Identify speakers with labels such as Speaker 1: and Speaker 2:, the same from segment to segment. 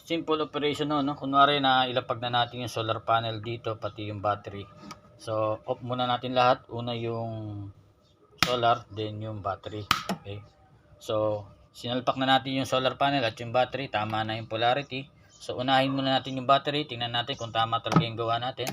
Speaker 1: Simple operation no, no? Kunwari na ilapag na natin yung solar panel dito, pati yung battery. So, off muna natin lahat. Una yung solar, then yung battery. Okay? So, sinalpak na natin yung solar panel at yung battery. Tama na yung polarity. So, unahin muna natin yung battery. Tingnan natin kung tama talaga yung gawa natin.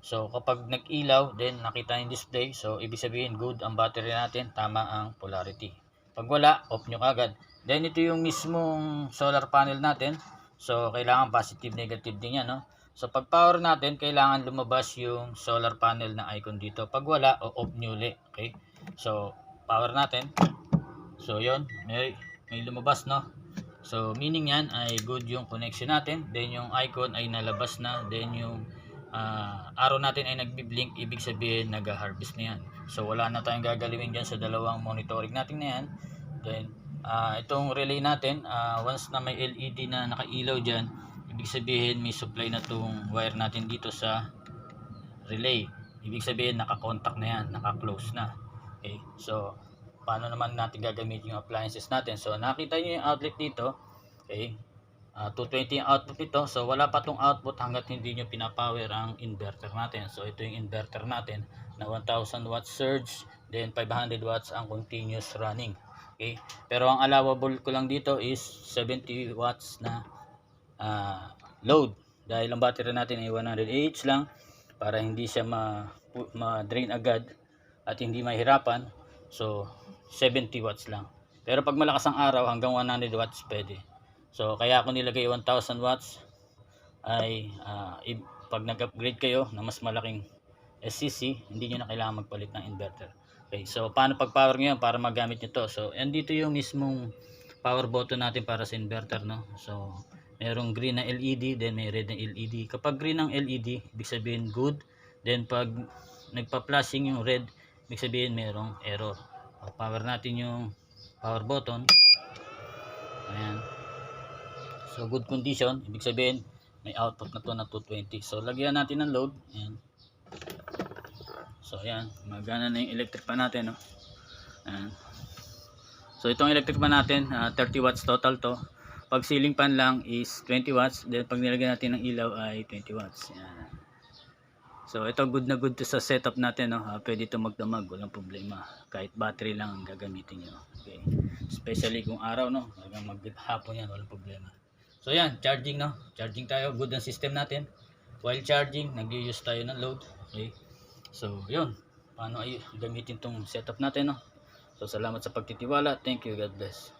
Speaker 1: So, kapag nag-ilaw, then nakita yung display. So, ibig sabihin, good ang battery natin. Tama ang polarity. Pag wala, off nyo kagad. Then, ito yung mismong solar panel natin. So, kailangan positive, negative din yan, no? So, pag power natin, kailangan lumabas yung solar panel na icon dito. Pag wala, o off ulit. Okay? So, power natin. So, yon may, may lumabas, no? So, meaning yan ay good yung connection natin. Then, yung icon ay nalabas na. Then, yung ah, arrow natin ay nagbi-blink. Ibig sabihin, nag-harvest na yan. So, wala na tayong gagalawin dyan sa dalawang monitoring natin na yan. Then, ah, itong relay natin, ah, once na may LED na nakailaw dyan, ibig sabihin, may supply na tong wire natin dito sa relay. Ibig sabihin, naka-contact na yan, naka-close na. Okay, so, paano naman natin gagamitin yung appliances natin? So, nakita nyo yung outlet dito. Okay, Ah, 220 yung output nito. So, wala pa tong output hanggat hindi nyo pinapower ang inverter natin. So, ito yung inverter natin na 1000 watts surge, then 500 watts ang continuous running. Okay, pero ang allowable ko lang dito is 70 watts na ah, load. Dahil ang battery natin ay 100 Ah lang para hindi siya ma- ma-drain agad at hindi mahirapan. So, 70 watts lang. Pero pag malakas ang araw, hanggang 100 watts pwede. So, kaya ako nilagay 1000 watts ay i- pag nag-upgrade kayo na mas malaking SCC, hindi nyo na kailangan magpalit ng inverter. Okay, so paano pag-power nyo yan para magamit nyo to? So, andito yung mismong power button natin para sa inverter, no? So, merong green na LED, then may red na LED. Kapag green ang LED, ibig sabihin good. Then, pag nagpa-flashing yung red, ibig sabihin merong error. So, power natin yung power button. Ayan. So, good condition. Ibig sabihin, may output na to na 220. So, lagyan natin ng load. Ayan. So, ayan. Magana na yung electric pan natin, no? Ayan. So, itong electric pan natin, ah, 30 watts total to. Pag ceiling fan lang is 20 watts. Then, pag nilagyan natin ng ilaw ay 20 watts. Ayan. So, ito good na good to sa setup natin, no? Ah, pwede ito magdamag, walang problema. Kahit battery lang ang gagamitin nyo. Okay. Especially kung araw, no? Hanggang maghapon yan, walang problema. So, yan, charging, no? Charging tayo, good ang system natin. While charging, nag-use tayo ng load. Okay. So, yun. Paano ay gamitin tong setup natin, no? So, salamat sa pagtitiwala. Thank you. God bless.